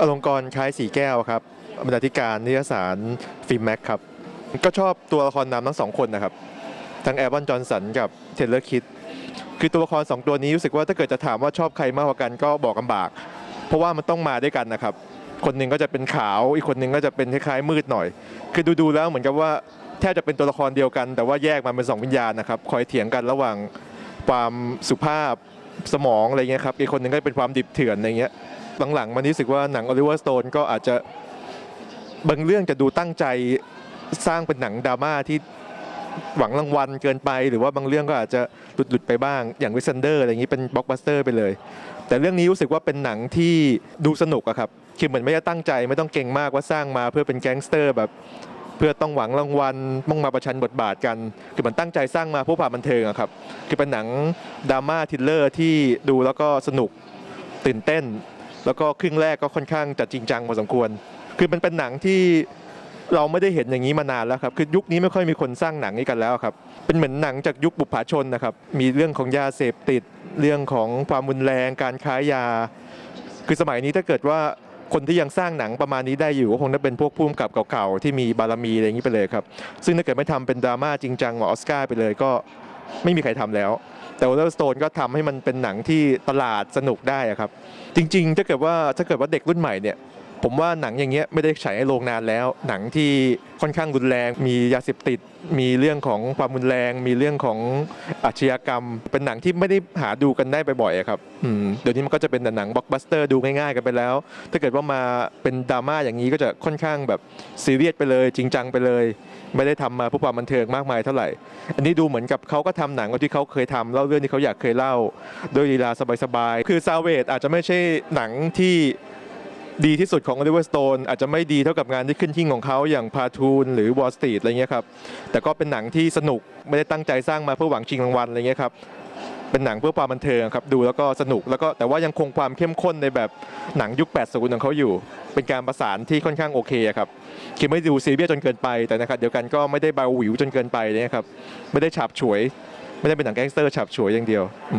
อลงกรคล้ายสีแก้วครับบรรณาธิการนิยสารฟิล์มแม็กครับ ก็ชอบตัวละครนำทั้งสองคนนะครับ ทั้งแอร์บอนจอห์นสันกับเทเลอร์คิด คือตัวละครสองตัวนี้รู้สึกว่าถ้าเกิดจะถามว่าชอบใครมากกว่ากันก็บอกลำบาก เพราะว่ามันต้องมาด้วยกันนะครับ คนหนึ่งก็จะเป็นขาว อีกคนหนึ่งก็จะเป็นคล้ายๆมืดหน่อย คือดูๆแล้วเหมือนกับว่าแทบจะเป็นตัวละครเดียวกัน แต่ว่าแยกมาเป็นสองวิญญาณนะครับ คอยเถียงกันระหว่างความสุภาพสมองอะไรเงี้ยครับ อีกคนหนึ่งก็เป็นความดิบเถื่อนอะไรเงี้ย หลังๆมันรู้สึกว่าหนังโอลิเวอร์สโตนก็อาจจะบางเรื่องจะดูตั้งใจสร้างเป็นหนังดราม่าที่หวังรางวัลเกินไป หรือว่าบางเรื่องก็อาจจะหลุดๆไปบ้าง อย่างวิสันเดอร์อะไรอย่างนี้เป็นบล็อกบัสเตอร์ไปเลย แต่เรื่องนี้รู้สึกว่าเป็นหนังที่ดูสนุกอะครับคือเหมือนไม่ได้ตั้งใจไม่ต้องเก่งมากว่าสร้างมาเพื่อเป็นแก๊งสเตอร์แบบเพื่อต้องหวังรางวัลต้องมาประชันบทบาทกัน คือมันตั้งใจสร้างมาเพื่อความบันเทิงอะครับ คือเป็นหนังดราม่าทิลเลอร์ที่ดูแล้วก็สนุกตื่นเต้น แล้วก็ครึ่งแรกก็ค่อนข้างจะจริงจังพอสมควร คือมันเป็นหนังที่เราไม่ได้เห็นอย่างนี้มานานแล้วครับ คือยุคนี้ไม่ค่อยมีคนสร้างหนังนี้กันแล้วครับ เป็นเหมือนหนังจากยุคบุปผาชนนะครับ มีเรื่องของยาเสพติด เรื่องของความรุนแรง การค้ายา คือสมัยนี้ถ้าเกิดว่าคนที่ยังสร้างหนังประมาณนี้ได้อยู่ก็คงจะเป็นพวกพุ่มกับเก่าๆที่มีบารมีอะไรอย่างนี้ไปเลยครับ ซึ่งถ้าเกิดไม่ทำเป็นดราม่าจริงจังเหมาะออสการ์ไปเลยก็ไม่มีใครทำแล้ว แต่วอลเลอร์สโตนก็ทำให้มันเป็นหนังที่ตลาดสนุกได้อะครับ จริงๆถ้าเกิดว่าถ้าเกิดว่าเด็กรุ่นใหม่เนี่ย ผมว่าหนังอย่างเงี้ยไม่ได้ฉายในโรงนานแล้ว หนังที่ค่อนข้างรุนแรง มียาเสพติด มีเรื่องของความรุนแรง มีเรื่องของอาชญากรรม เป็นหนังที่ไม่ได้หาดูกันได้บ่อยๆครับเดี๋ยวนี้มันก็จะเป็นแต่หนังบล็อกบัสเตอร์ดูง่ายๆกันไปแล้ว ถ้าเกิดว่ามาเป็นดราม่าอย่างนี้ก็จะค่อนข้างแบบซีเรียสไปเลย จริงจังไปเลย ไม่ได้ทำมาเพื่อความบันเทิงมากมายเท่าไหร่ อันนี้ดูเหมือนกับเขาก็ทำหนังที่เขาเคยทำเล่าเรื่องที่เขาอยากเคยเล่า โดยลีลาสบายๆ คือซาเวดอาจจะไม่ใช่หนังที่ ดีที่สุดของ Oliver Stone อาจจะไม่ดีเท่ากับงานที่ขึ้นหิ้งของเขาอย่างพาทูนหรือ Wall Street อะไรเงี้ยครับแต่ก็เป็นหนังที่สนุกไม่ได้ตั้งใจสร้างมาเพื่อหวังชิงรางวัลอะไรเงี้ยครับเป็นหนังเพื่อความบันเทิงครับดูแล้วก็สนุกแล้วก็แต่ว่ายังคงความเข้มข้นในแบบหนังยุค 80 ของเขาอยู่ เป็นการประสานที่ค่อนข้างโอเคครับคือไม่ดูซีเรียสจนเกินไปแต่นะครับเดียวกันก็ไม่ได้เบาหวิวจนเกินไปนะครับไม่ได้ฉาบฉวย ไม่ได้เป็นหนังแก๊งสเตอร์ฉาบฉวยอย่างเดียวอื